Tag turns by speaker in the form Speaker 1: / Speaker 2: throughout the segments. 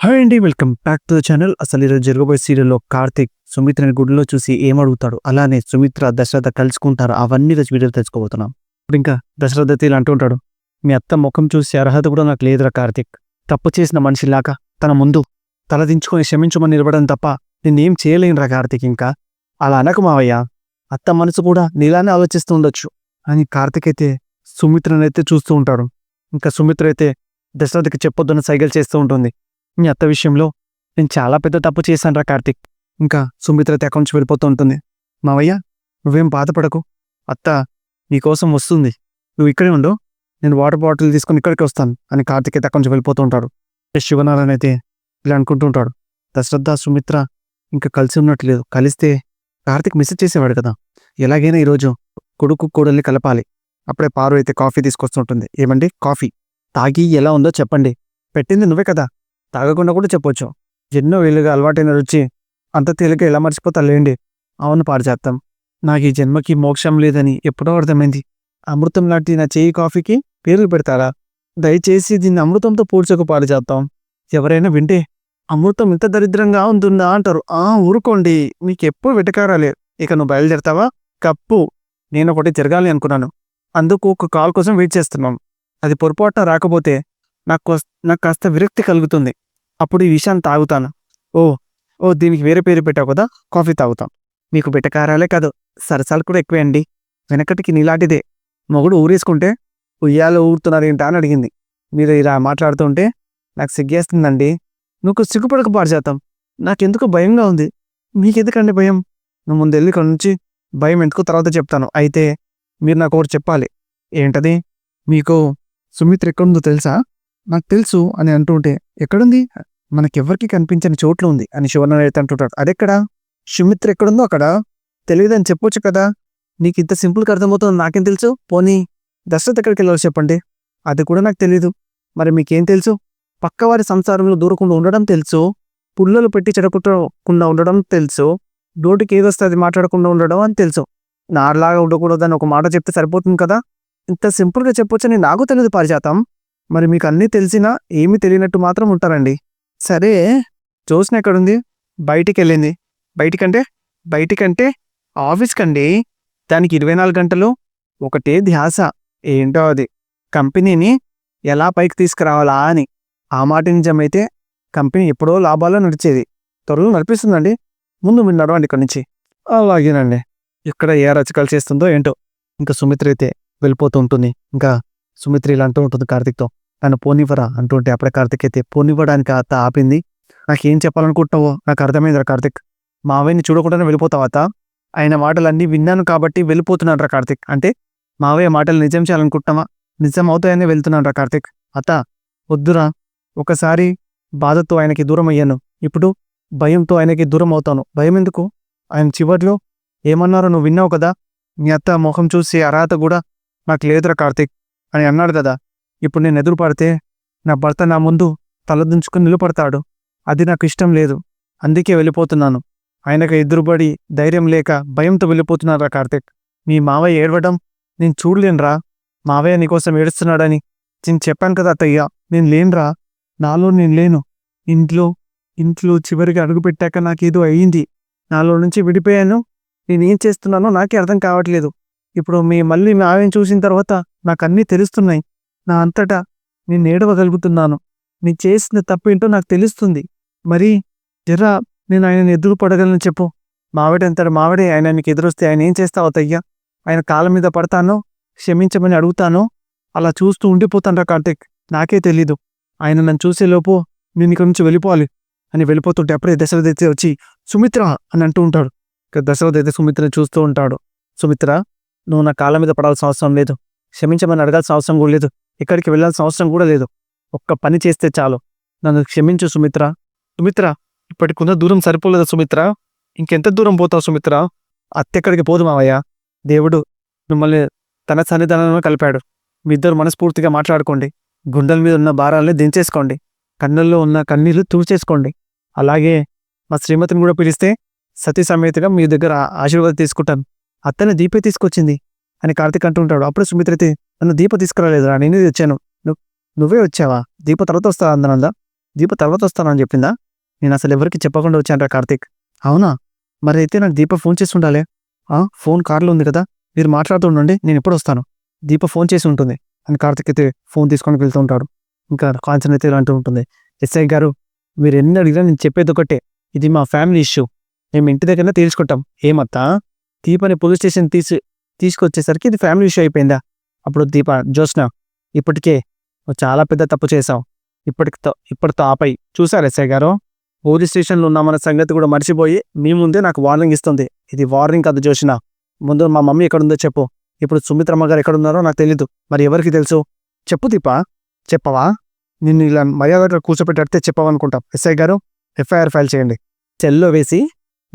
Speaker 1: Hi అండి welcome back to the channel అసలు ఈరోజు జరగబోయే సీరియల్లో కార్తిక్ సుమిత్రని గుడిలో చూసి ఏమడుగుతాడు? అలానే సుమిత్ర దశరథ కలుసుకుంటారు? అవన్నీ రోజు వీడియో తెలుసుకోబోతున్నాం. ఇప్పుడు ఇంకా దశరథ తీరు అంటూ ఉంటాడు. మీ అత్త ముఖం చూసి అర్హత కూడా నాకు లేదురా కార్తిక్. తప్పు చేసిన మనిషిలాక తన ముందు తలదించుకొని క్షమించమని నిలబడడం తప్ప నేనేం చేయలేనురా కార్తిక్ ఇంకా? అలా అనకు మావయ్య. అత్త మనసు కూడా నీలానే ఆలోచిస్తూ ఉండొచ్చు. అని కార్తిక్ అయితే సుమిత్రనైతే చూస్తూ ఉంటాడు. ఇంకా సుమిత్ర అయితే దశరథకి చెప్పొద్దని సైగలు చేస్తూ ఉంటుంది. మీ అత్త విషయంలో నేను చాలా పెద్ద తప్పు చేశాను రా కార్తిక్. ఇంకా సుమిత్ర అయితే అక్కడి నుంచి వెళ్ళిపోతూ ఉంటుంది. మావయ్య నువ్వేం బాధపడకు. అత్త నీకోసం వస్తుంది. నువ్వు ఇక్కడే ఉండు. నేను వాటర్ బాటిల్ తీసుకొని ఇక్కడికి వస్తాను అని కార్తిక్ అయితే అక్కడి నుంచి వెళ్ళిపోతూ ఉంటాడు. శివనారాయణ అయితే ఇలా అనుకుంటూ ఉంటాడు. దశరథ సుమిత్ర ఇంకా కలిసి ఉన్నట్లేదు. కలిస్తే కార్తిక్ మెసేజ్ చేసేవాడు కదా. ఎలాగైనా ఈరోజు కొడుకు కోడల్ని కలపాలి. అప్పుడే పారు అయితే కాఫీ తీసుకొస్తుంటుంది ఏమండి? కాఫీ. తాగి ఎలా ఉందో చెప్పండి. పెట్టింది నువ్వే కదా. తాగకుండా కూడా చెప్పొచ్చు. ఎన్నో వేలుగా అలవాటైన రుచి అంత తేలిక ఎలా మర్చిపోతా లేండి. అవును చేస్తాం నాకు ఈ జన్మకి మోక్షం లేదని ఎప్పుడో అర్థమైంది. అమృతం లాంటి నా చేయి కాఫీకి పేర్లు పెడతారా? దయచేసి దీన్ని అమృతంతో పూడ్చకు చేస్తాం ఎవరైనా వింటే అమృతం ఇంత దరిద్రంగా ఉంటుందా? అంటారు. ఆ ఊరుకోండి. మీకు ఎప్పుడు వెటకారాలే. ఇక నువ్వు బయలుదేరతావా? కప్పు. నేను ఒకటి తిరగాలి అనుకున్నాను. అందుకు ఒక కాల్ కోసం వెయిట్ చేస్తున్నాం. అది పొరపాటున రాకపోతే నాకు నాకు కాస్త విరక్తి కలుగుతుంది. అప్పుడు ఈ విషయాన్ని తాగుతాను. ఓ ఓ దీనికి వేరే పేరు పెట్టావు కదా కాఫీ తాగుతాం. మీకు బిట్టకారాలే కాదు సరసాలు కూడా ఎక్కువే అండి. వెనకటికి నీలాంటిదే. మొగుడు ఊరేసుకుంటే ఉయ్యాలో ఊరుతున్నారేంటా అని అడిగింది. మీరు ఇలా మాట్లాడుతుంటే నాకు సిగ్గేస్తుందండి. నువ్వు సిగ్గుపడక పారిచేద్దాం నాకెందుకు భయంగా ఉంది. మీకెందుకండి భయం? నువ్వు ముందు వెళ్ళి ఇక్కడ నుంచి భయం ఎందుకు తర్వాత చెప్తాను. అయితే మీరు నాకు ఒకటి చెప్పాలి. ఏంటది? మీకు సుమిత్ర ఎక్కడుందో తెలుసా? నాకు తెలుసు అని అంటుంటే ఎక్కడుంది? మనకెవ్వరికి కనిపించని చోట్ల ఉంది అని శివనారాయణ అయితే అంటుంటాడు. అదెక్కడ? సుమిత్ర ఎక్కడుందో అక్కడ? తెలియదని చెప్పొచ్చు కదా? నీకు ఇంత సింపుల్గా అర్థమవుతుందో నాకేం తెలుసు? పోనీ దశరథ్ ఎక్కడికి వెళ్ళాలో చెప్పండి. అది కూడా నాకు తెలీదు. మరి మీకేం తెలుసు? పక్కవారి సంసారంలో దూరకుండా ఉండడం తెలుసు? పుల్లలు పెట్టి చెడగొట్టకుండా ఉండడం తెలుసు? నోటికి ఏదొస్తే అది మాట్లాడకుండా ఉండడం అని తెలుసు. నాలాగా ఉండకూడదని ఒక మాట చెప్తే సరిపోతుంది కదా? ఇంత సింపుల్గా చెప్పొచ్చని నాకు తెలియదు పారిజాతం. మరి మీకు అన్నీ తెలిసినా ఏమీ తెలియనట్టు మాత్రం ఉంటారండి. సరే జోస్న ఎక్కడుంది? బయటికి వెళ్ళింది బయటికంటే బయటికంటే ఆఫీస్కండి. దానికి ఇరవై నాలుగు గంటలు. ఒకటే ధ్యాస. ఏంటో అది? కంపెనీని ఎలా పైకి తీసుకురావాలా అని. ఆ మాట నిజమైతే కంపెనీ ఎప్పుడో లాభాల్లో నడిచేది. త్వరలో నడిపిస్తుందండి. ముందు మీరు నడవండి ఇక్కడి నుంచి. అలాగేనండి. ఇక్కడ ఏ రచకాలు చేస్తుందో ఏంటో. ఇంకా సుమిత్ర అయితే వెళ్ళిపోతూ ఉంటుంది. ఇంకా సుమిత్ర ఇలా అంటూ ఉంటుంది కార్తిక్తో. నన్ను పోనివ్వరా? అంటుంటే అప్పుడే కార్తిక్ అయితే పోనివ్వడానికి అత్త ఆపింది. నాకేం చెప్పాలనుకుంటున్నావో? నాకు అర్థమైందిరా కార్తిక్. మావయ్యని చూడకుండానే వెళ్ళిపోతావు అత్త. ఆయన మాటలన్నీ విన్నాను కాబట్టి వెళ్ళిపోతున్నాను రా కార్తిక్. అంటే మావయ్య మాటలు నిజం చేయాలనుకుంటున్నావా? నిజం అవుతాయని వెళ్తున్నాను రా కార్తిక్. అత్త వద్దురా. ఒకసారి బాధతో ఆయనకి దూరం అయ్యాను. ఇప్పుడు భయంతో ఆయనకి దూరం అవుతాను. భయం ఎందుకు? ఆయన చివర్లో ఏమన్నారో నువ్వు విన్నావు కదా? మీ అత్త ముఖం చూసి అర్హత కూడా నాకు లేదురా కార్తిక్ అని అన్నాడు కదా. ఇప్పుడు నేను ఎదురుపడితే నా భర్త నా ముందు తలదించుకుని నిలబడతాడు. అది నాకు ఇష్టం లేదు. అందుకే వెళ్ళిపోతున్నాను. ఆయనకు ఎదురుబడి ధైర్యం లేక భయంతో వెళ్ళిపోతున్నారా కార్తిక్? మీ మావయ్య ఏడవడం నేను చూడలేనురా. మావయ్య నీకోసం ఏడుస్తున్నాడని నేను చెప్పాను కదా అత్తయ్య. నేను లేనురా. నాలో నేను లేను. ఇంట్లో ఇంట్లో చివరికి అడుగుపెట్టాక నాకేదో అయ్యింది. నాలో నుంచి విడిపోయాను. నేనేం చేస్తున్నానో నాకే అర్థం కావట్లేదు. ఇప్పుడు మీ మళ్ళీ మీ ఆవిని చూసిన తర్వాత నాకు అన్నీ తెలుస్తున్నాయి. నా అంతటా నేను ఏడవగలుగుతున్నాను. నీ చేసిన తప్పేంటో నాకు తెలుస్తుంది. మరి జరా నేను ఆయనను ఎదురు పడగలను చెప్పు. మావిడ అంతటి మావిడే ఆయన నీకు ఎదురొస్తే ఆయన ఏం చేస్తావు తయ్యా ఆయన కాళ్ళ మీద పడతానో క్షమించమని అడుగుతానో? అలా చూస్తూ ఉండిపోతాను కార్తిక్. నాకే తెలీదు. ఆయన నన్ను చూసేలోపు నేను ఇక్కడి నుంచి వెళ్ళిపోవాలి అని వెళ్ళిపోతుంటే అప్పుడే దశరథ అయితే వచ్చి సుమిత్ర అని అంటూ ఉంటాడు. ఇక దశరథ అయితే సుమిత్రని చూస్తూ ఉంటాడు. సుమిత్ర నువ్వు నా కాళ్ళ మీద పడాల్సిన అవసరం లేదు. క్షమించమని అడగాల్సిన అవసరం కూడా లేదు. ఎక్కడికి వెళ్ళాల్సిన అవసరం కూడా లేదు. ఒక్క పని చేస్తే చాలు. నన్ను క్షమించు సుమిత్ర. సుమిత్ర ఇప్పటికున్న దూరం సరిపోలేదా సుమిత్ర? ఇంకెంత దూరం పోతావు సుమిత్ర? అత్తెక్కడికి పోదు మావయ్య. దేవుడు మిమ్మల్ని తన సన్నిధానంలో కలిపాడు. మీ ఇద్దరు మనస్ఫూర్తిగా మాట్లాడుకోండి. గుండెల మీద ఉన్న భారాల్ని దించేసుకోండి. కన్నుల్లో ఉన్న కన్నీళ్ళు తూర్చేసుకోండి అలాగే మా శ్రీమతిని కూడా పిలిస్తే సతీ సమేతగా మీ దగ్గర ఆశీర్వాదం తీసుకుంటాను. అత్తని దీపే తీసుకొచ్చింది. అని కార్తీక్ అంటుంటాడు అప్పుడు సుమిత్ర అయితే నన్ను దీప తీసుకురాలేదురా నేనే వచ్చాను నువ్వు నువ్వే వచ్చావా? దీప తర్వాత వస్తా అందనందా దీప తర్వాత వస్తానని చెప్పిందా? నేను అసలు ఎవరికి చెప్పకుండా వచ్చాను కార్తీక్. అవునా? మరి అయితే నాకు దీప ఫోన్ చేసి ఉండాలి. ఆ, ఫోన్ కార్లో ఉంది కదా మీరు మాట్లాడుతూ ఉండండి నేను ఎప్పుడు వస్తాను. దీప ఫోన్ చేసి ఉంటుంది అని కార్తీక్ అయితే ఫోన్ తీసుకొని వెళ్తూ ఉంటాడు. ఇంకా కాంచన అయితే అంటూ ఉంటుంది. ఎస్ఐ గారు మీరు ఎన్ని అడిగినా నేను చెప్పేది ఒకటే. ఇది మా ఫ్యామిలీ ఇష్యూ. మేము ఇంటి దగ్గరనే తేల్చుకుంటాం. ఏమత్తా? దీపని పోలీస్ స్టేషన్ తీసి తీసుకొచ్చేసరికి ఇది ఫ్యామిలీ ఇష్యూ అయిపోయిందా? అప్పుడు దీప జ్యోత్స్న ఇప్పటికే చాలా పెద్ద తప్పు చేశావు. ఇప్పటితో ఇప్పటితో ఆపై చూసారు ఎస్ఐ గారు? పోలీస్ స్టేషన్లో ఉన్నామన్న సంగతి కూడా మర్చిపోయి మీ ముందే నాకు వార్నింగ్ ఇస్తుంది. ఇది వార్నింగ్ కాదు జోషిన ముందు మా మమ్మీ ఎక్కడుందో చెప్పు. ఇప్పుడు సుమిత్రమ్మ గారు ఎక్కడున్నారో నాకు తెలీదు. మరి ఎవరికి తెలుసు? చెప్పు దీపా. చెప్పవా? నిన్ను ఇలా మర్యాదగా కూర్చోపెట్టే చెప్పవనుకుంటాం. ఎస్ఐ గారు ఎఫ్ఐఆర్ ఫైల్ చేయండి. సెల్లో వేసి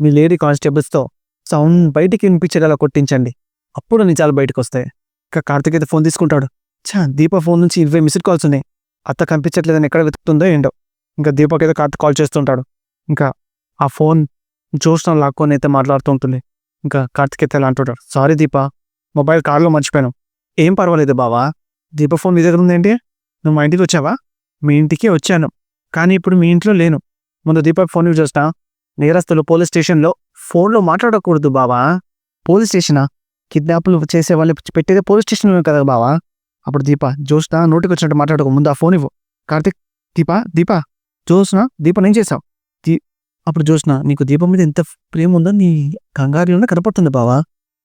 Speaker 1: మీ లేడీ కానిస్టేబుల్స్తో సౌండ్ బయటికి వినిపించగల కొట్టించండి. అప్పుడు నిజాలు బయటకు వస్తాయి. ఇంకా కార్తిక్ అయితే ఫోన్ తీసుకుంటాడు. ఛా దీప ఫోన్ నుంచి ఇరవై మిస్డ్ కాల్స్ ఉన్నాయి. అత్త కనిపించట్లేదని ఎక్కడ వెతుకుతుందో ఏంటో. ఇంకా దీపక్ అయితే కార్తిక్ కాల్ చేస్తుంటాడు. ఇంకా ఆ ఫోన్ జోష్న లాక్కొని అయితే మాట్లాడుతూ ఉంటుంది. ఇంకా కార్తిక్ అయితే ఎలా అంటుంటాడు. సారీ దీప మొబైల్ కార్లో మర్చిపోయాను. ఏం పర్వాలేదు బావా దీప ఫోన్ మీ దగ్గర ఉందేంటి? నువ్వు మా ఇంటికి వచ్చావా? మీ ఇంటికి వచ్చాను కానీ ఇప్పుడు మీ ఇంట్లో లేను. ముందు దీపక్ ఫోన్ యూజ్ చేస్తా. నేరస్తులు పోలీస్ స్టేషన్లో ఫోన్లో మాట్లాడకూడదు బావా. పోలీస్ స్టేషనా? కిడ్నాప్లు చేసే వాళ్ళు పెట్టేదే పోలీస్ స్టేషన్ కదా బావా? అప్పుడు దీప జోష్న నోటికి వచ్చినట్టు మాట్లాడకు ముందు ఆ ఫోన్ ఇవ్వు. కార్తిక్ దీప దీప జోష్న దీప నేను చేసావు దీ అప్పుడు జోష్న నీకు దీపం మీద ఎంత ప్రేమ ఉందో నీ కంగారులోనే కనపడుతుంది బావా.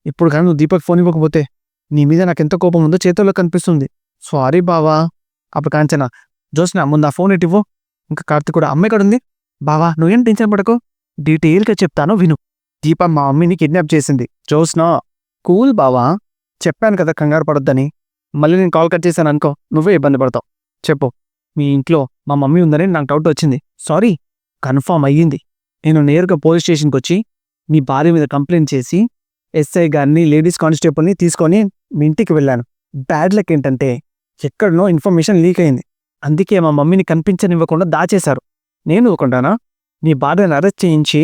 Speaker 1: ఇప్పుడు కానీ నువ్వు దీపక్ ఫోన్ ఇవ్వకపోతే నీ మీద నాకు ఎంత కోపం ఉందో చేతుల్లో కనిపిస్తుంది. సారీ బావా. అప్పుడు కాంచనా జోష్న ముందు ఆ ఫోన్ ఇటు ఇవ్వు. ఇంకా కార్తిక్ కూడా అమ్మ ఎక్కడ ఉంది బావా నువ్వేం టెన్షన్ పడకు. డీటెయిల్గా చెప్తాను విను. దీప మా మమ్మీని కిడ్నాప్ చేసింది. జోస్నా కూల్ బావా చెప్పాను కదా కంగారు పడొద్దని. మళ్ళీ నేను కాల్ కట్ చేశాను అనుకో నువ్వే ఇబ్బంది పడతావు. చెప్పు. మీ ఇంట్లో మా మమ్మీ ఉందని నాకు డౌట్ వచ్చింది. సారీ కన్ఫామ్ అయ్యింది. నేను నేరుగా పోలీస్ స్టేషన్కి వచ్చి మీ భార్య మీద కంప్లైంట్ చేసి ఎస్ఐ గారిని లేడీస్ కానిస్టేబుల్ని తీసుకొని మీ ఇంటికి వెళ్ళాను. బ్యాడ్ లక్ ఏంటంటే ఎక్కడనో ఇన్ఫర్మేషన్ లీక్ అయింది. అందుకే మా మమ్మీని కనిపించనివ్వకుండా దాచేశారు. నేను ఇవ్వకుండానా నీ భార్యను అరెస్ట్ చేయించి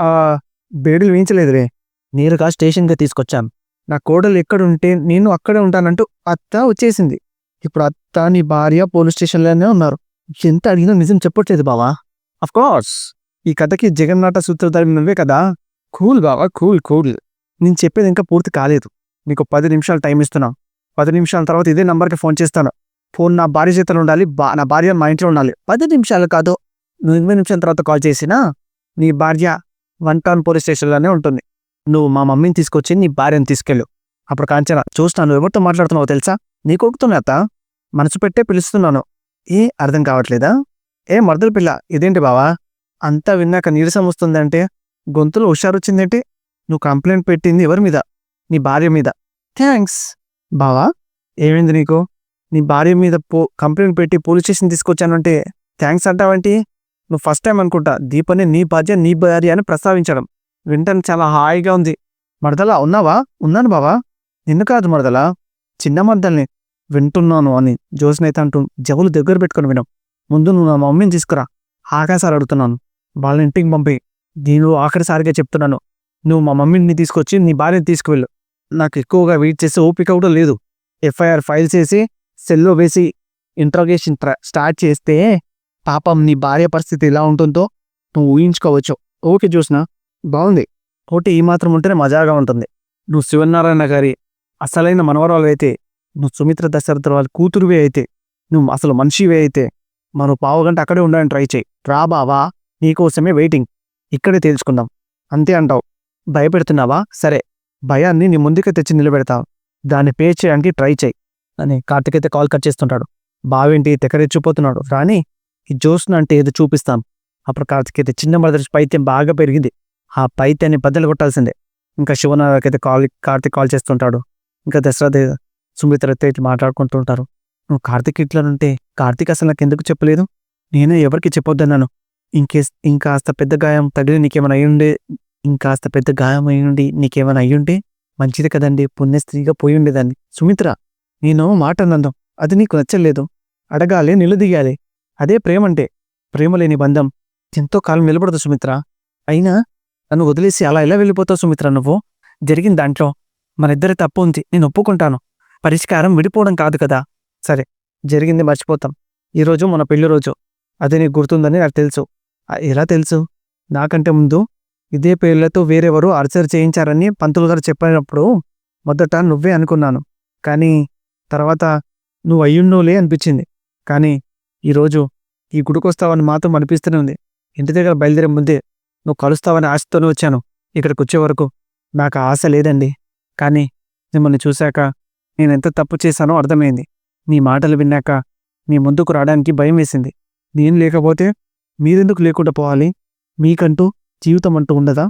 Speaker 1: ఆ బేడీలు వేయించలేదురే. నేరుగా స్టేషన్గా తీసుకొచ్చాను నా కోడలు ఎక్కడుంటే నేను అక్కడే ఉంటానంటూ అత్త వచ్చేసింది. ఇప్పుడు అత్త నీ భార్య పోలీస్ స్టేషన్లోనే ఉన్నారు. ఎంత అడిగినా నిజం చెప్పట్లేదు బావా. అఫ్ కోర్స్ ఈ కథకి జగన్నాట సూత్రధారి నువ్వే కదా. కూల్ బావా కూల్ కూల్. నేను చెప్పేది ఇంకా పూర్తి కాలేదు. నీకు పది నిమిషాలు టైం ఇస్తున్నా. పది నిమిషాల తర్వాత ఇదే నంబర్కి ఫోన్ చేస్తాను. ఫోన్ నా భార్య చేతిలో ఉండాలి బా నా భార్య మా ఇంట్లో ఉండాలి. పది నిమిషాలు కాదు నువ్వు ఇరవై నిమిషాల తర్వాత కాల్ చేసినా నీ భార్య వన్ టౌన్ పోలీస్ స్టేషన్లోనే ఉంటుంది. నువ్వు మా మమ్మీని తీసుకొచ్చి నీ భార్యను తీసుకెళ్ళు. అప్పుడు కాంచన చూస్తా నువ్వు ఎవరితో మాట్లాడుతున్నావు తెలుసా? నీకు కొడుకుతున్నా అత్త. మనసు పెట్టే పిలుస్తున్నాను. ఏ అర్థం కావట్లేదా? ఏ మరదల పిల్ల ఇదేంటి బావా? అంతా విన్నాక నీరసం వస్తుందంటే? గొంతులో హుషారు వచ్చిందేంటి? నువ్వు కంప్లైంట్ పెట్టింది ఎవరి మీద? నీ భార్య మీద. థ్యాంక్స్. బావా ఏమైంది నీకు? నీ భార్య మీద పో కంప్లైంట్ పెట్టి పోలీస్ స్టేషన్ తీసుకొచ్చానంటే థ్యాంక్స్ అంటావంటి? నువ్వు ఫస్ట్ టైం అనుకుంటా దీపని నీ భార్య నీ భార్య అని ప్రస్తావించడం. వింటాను చాలా హాయిగా ఉంది. మరదలా ఉన్నావా? ఉన్నాను బావా. నిన్ను కాదు మరదలా. చిన్న మరదల్ని వింటున్నాను అని జోసినైతే అంటూ జవులు దగ్గర పెట్టుకొని వినం. ముందు నువ్వు నా మమ్మీని తీసుకురా. ఆకాశాలు అడుగుతున్నాను. వాళ్ళ ఇంటికి పంపి. నేను ఆఖరిసారిగా చెప్తున్నాను. నువ్వు మా మమ్మీని తీసుకొచ్చి నీ భార్యని తీసుకువెళ్ళు. నాకు ఎక్కువగా వెయిట్ చేసే ఓపిక కూడా లేదు. ఎఫ్ఐఆర్ ఫైల్ చేసి సెల్లో వేసి ఇంట్రోగేషన్ స్టార్ట్ చేస్తే పాపం నీ భార్య పరిస్థితి ఎలా ఉంటుందో నువ్వు ఊహించుకోవచ్చు. ఓకే చూసినా బాగుంది. ఒకటి ఈ మాత్రం ఉంటేనే మజాగా ఉంటుంది. నువ్వు శివనారాయణ గారి అసలైన మనవరాలు అయితే నువ్వు సుమిత్ర దశరథ వాళ్ళ కూతురువే అయితే నువ్వు అసలు మనిషివే అయితే మనం పావు గంట అక్కడే ఉండడానికి ట్రై చేయి. రా బావా నీకోసమే వెయిటింగ్. ఇక్కడే తేల్చుకుందాం. అంతే అంటావు. భయపెడుతున్నావా? సరే. భయాన్ని నీ ముందుకే తెచ్చి నిలబెడతావు. దాన్ని పే చేయడానికి ట్రై చేయి. అని కార్తిక్ అయితే కాల్ కట్ చేస్తుంటాడు. బావేంటి? తెకరెచ్చిపోతున్నాడు. రాని ఈ జోస్న అంటే ఏదో చూపిస్తాం అప్పుడు కార్తిక్ అయితే చిన్న మదర్స్ పైత్యం బాగా పెరిగింది. ఆ పైత్యాన్ని బద్దలు కొట్టాల్సిందే. ఇంకా శివనాథకైతే కాల్ కార్తిక్ కాల్ చేస్తుంటాడు. ఇంకా దశరథ సుమిత్ర ఇట్లా మాట్లాడుకుంటుంటారు నువ్వు కార్తిక్ ఉంటే కార్తిక్ అసలు నాకు ఎందుకు చెప్పలేదు? నేను ఎవరికి చెప్పొద్దన్నాను. ఇంకే ఇంకాస్త పెద్ద గాయం తగిలి నీకేమైనా అయ్యుండే ఇంకాస్త పెద్ద గాయం అయ్యుండి నీకేమైనా అయ్యుంటే మంచిది కదండి. పుణ్యస్త్రీగా పోయి ఉండేదాన్ని. సుమిత్ర నేను మాట అన్నందాం అది నీకు నచ్చలేదు. అడగాలి నిలదీయాలి. అదే ప్రేమంటే ప్రేమ లేని బంధం. ఎంతో కాలం నిలబడదు సుమిత్ర. అయినా నన్ను వదిలేసి అలా ఎలా వెళ్ళిపోతావు సుమిత్ర నువ్వు? జరిగిన దాంట్లో మనిద్దరి తప్పు ఉంది. నేను ఒప్పుకుంటాను. పరిష్కారం విడిపోవడం కాదు కదా? సరే జరిగింది మర్చిపోతాం. ఈరోజు మన పెళ్ళి రోజు. అది నీకు గుర్తుందని నాకు తెలుసు. ఎలా తెలుసు? నాకంటే ముందు ఇదే పేర్లతో వేరెవరు అర్చర్ చేయించారని పంతులు గారు చెప్పినప్పుడు మొదట నువ్వే అనుకున్నాను. కానీ తర్వాత నువ్వు అయ్యున్నోలే అనిపించింది. కానీ ఈరోజు ఈ గుడికొస్తావని మాత్రం అనిపిస్తూనే ఉంది. ఇంటి దగ్గర బయలుదేరే ముందే నువ్వు కలుస్తావని ఆశతోనే వచ్చాను ఇక్కడికి వచ్చే వరకు. నాకు ఆశ లేదండి. కానీ మిమ్మల్ని చూశాక నేను ఎంత తప్పు చేశానో అర్థమైంది. నీ మాటలు విన్నాక మీ ముందుకు రావడానికి భయం వేసింది. నేను లేకపోతే మీరెందుకు లేకుండా పోవాలి? మీకంటూ జీవితం అంటూ ఉండదా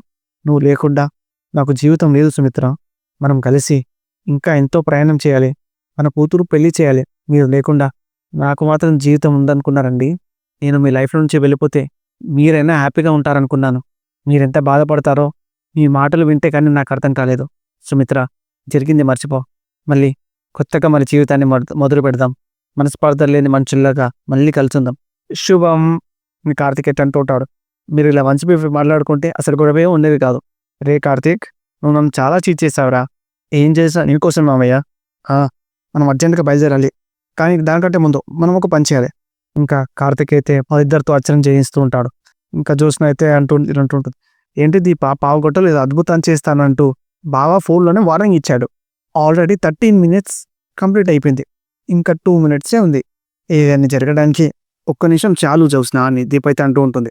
Speaker 1: నువ్వు లేకుండా నాకు జీవితం లేదు సుమిత్ర. మనం కలిసి ఇంకా ఎంతో ప్రయాణం చేయాలి. మన కూతురు పెళ్ళి చేయాలి. మీరు లేకుండా నాకు మాత్రం జీవితం ఉందనుకున్నారండి. నేను మీ లైఫ్ నుంచి వెళ్ళిపోతే మీరైనా హ్యాపీగా ఉంటారనుకున్నాను. మీరెంత బాధపడతారో మీ మాటలు వింటే కానీ నాకు అర్థం కాలేదు. సుమిత్ర జరిగింది మర్చిపో. మళ్ళీ కొత్తగా మన జీవితాన్ని మొద- మొదలు పెడదాం. మనస్పార్థం లేని మనుషుల్లాగా మళ్ళీ కలుసుందాం. శుభం మీ కార్తిక్ ఎట్ అంటుంటాడు మీరు ఇలా మంచి మాట్లాడుకుంటే అసలు గొడవే ఉండేది కాదు. రే కార్తీక్ నువ్వు నన్ను చాలా చీట్ చేసావురా. ఏం చేసా నీకోసం మామయ్య మనం అర్జెంట్గా బయలుదేరాలి. కానీ దానికంటే ముందు మనం ఒక పని చేయాలి. ఇంకా కార్తిక్ అయితే వాళ్ళిద్దరితో అర్చన చేయిస్తూ ఉంటాడు. ఇంకా జ్యోత్స్న అయితే అంటూ అంటుంటుంది. ఏంటి దీప పావు గొట్టలు అద్భుతం చేస్తానంటూ బాగా ఫోన్లోనే వార్నింగ్ ఇచ్చాడు. ఆల్రెడీ థర్టీన్ మినిట్స్ కంప్లీట్ అయిపోయింది. ఇంకా టూ మినిట్సే ఉంది. ఏదైనా జరగడానికి ఒక్క నిమిషం చాలు జ్యోత్స్న అని దీప అయితే అంటూ ఉంటుంది.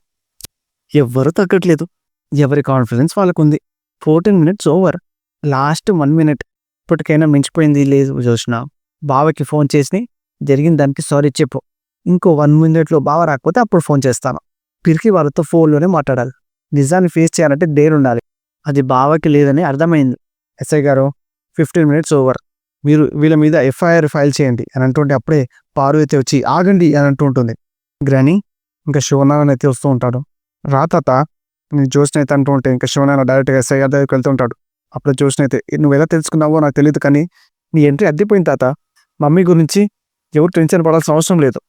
Speaker 1: ఎవ్వరూ తగ్గట్లేదు. ఎవరి కాన్ఫిడెన్స్ వాళ్ళకు ఉంది fourteen minutes over. Last one minute. ఇప్పటికైనా మించిపోయింది లేదు జ్యోత్స్న. బావకి ఫోన్ చేసి జరిగిన దానికి సారీ చెప్పు. ఇంకో వన్ మినిట్లో బాగా రాకపోతే అప్పుడు ఫోన్ చేస్తాను. పిరికి వాళ్ళతో ఫోన్లోనే మాట్లాడాలి. నిజాన్ని ఫేస్ చేయాలంటే డేర్ ఉండాలి. అది బావకి లేదని అర్థమైంది. ఎస్ఐ గారు ఫిఫ్టీన్ మినిట్స్ ఓవర్ మీరు వీళ్ళ మీద ఎఫ్ఐఆర్ ఫైల్ చేయండి. అని అంటుంటే అప్పుడే పారు అయితే వచ్చి ఆగండి అని అంటూ ఉంటుంది. గ్రాని ఇంకా శివనారాయణ అయితే వస్తూ ఉంటాడు. రా తాత నేను జ్యోత్స్న అయితే అంటూ ఉంటే ఇంకా శివనారాయణ డైరెక్ట్గా ఎస్ఐ గారి దగ్గరికి వెళ్తూ ఉంటాడు. అప్పుడు జ్యోత్స్న అయితే నువ్వు ఎలా తెలుసుకున్నావో నాకు తెలియదు కానీ నీ ఎంట్రీ అద్దిపోయింది తాత. మమ్మీ గురించి ఎవరు టెన్షన్ పడాల్సిన అవసరం లేదు.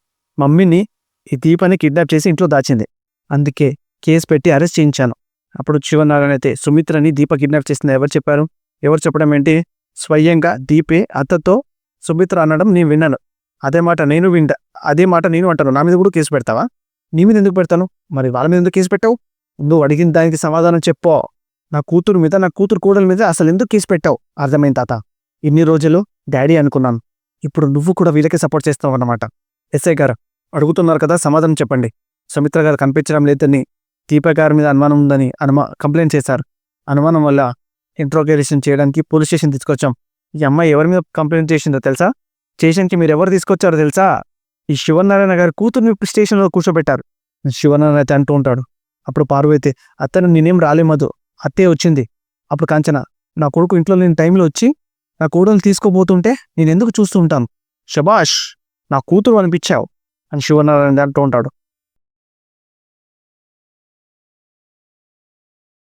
Speaker 1: మమ్మీని ఈ దీపాన్ని కిడ్నాప్ చేసి ఇంట్లో దాచింది. అందుకే కేసు పెట్టి అరెస్ట్ చేయించాను. అప్పుడు శివనారాయణ అయితే సుమిత్రని దీప కిడ్నాప్ చేసింది. ఎవరు చెప్పారు? ఎవరు చెప్పడం ఏంటి? స్వయంగా దీపే అత్తతో సుమిత్ర అనడం నేను విన్నాను. అదే మాట నేను వింటా అదే మాట నేను అంటాను. నా మీద కూడా కేసు పెడతావా? నీ మీద ఎందుకు పెడతాను? మరి వాళ్ళ మీద ఎందుకు కేసు పెట్టావు? నువ్వు అడిగిన దానికి సమాధానం చెప్పో. నా కూతురు మీద నా కూతురు కూడల మీద అసలు ఎందుకు కేసు పెట్టావు? అర్థమైంది తాత. ఇన్ని రోజులు డాడీ అనుకున్నాను. ఇప్పుడు నువ్వు కూడా వీళ్ళకి సపోర్ట్ చేస్తావు అన్నమాట ఎస్ఐ గారు అడుగుతున్నారు కదా సమాధానం చెప్పండి. సుమిత్ర గారు కనిపించడం లేదని దీపక్ గారి మీద అనుమానం ఉందని అనుమా కంప్లైంట్ చేశారు. అనుమానం వల్ల ఇంట్రోగేషన్ చేయడానికి పోలీస్ స్టేషన్ తీసుకొచ్చాం. ఈ అమ్మాయి ఎవరి మీద కంప్లైంట్ చేసిందో తెలుసా? స్టేషన్కి మీరు ఎవరు తీసుకొచ్చారో తెలుసా? ఈ శివనారాయణ గారి కూతుర్ని స్టేషన్లో కూర్చోబెట్టారు. శివనారాయణ అయితే అంటూ ఉంటాడు. అప్పుడు పార్వతి అత్తను అతను నేనేం రాలేమదు అత్తే వచ్చింది. అప్పుడు కాంచన నా కొడుకు ఇంట్లో నేను టైంలో వచ్చి నా కూడలు తీసుకోబోతుంటే నేను ఎందుకు చూస్తూ ఉంటాను? శబాష్ నా కూతురు అనిపించావు. అని శివనారాయణ అంటూ ఉంటాడు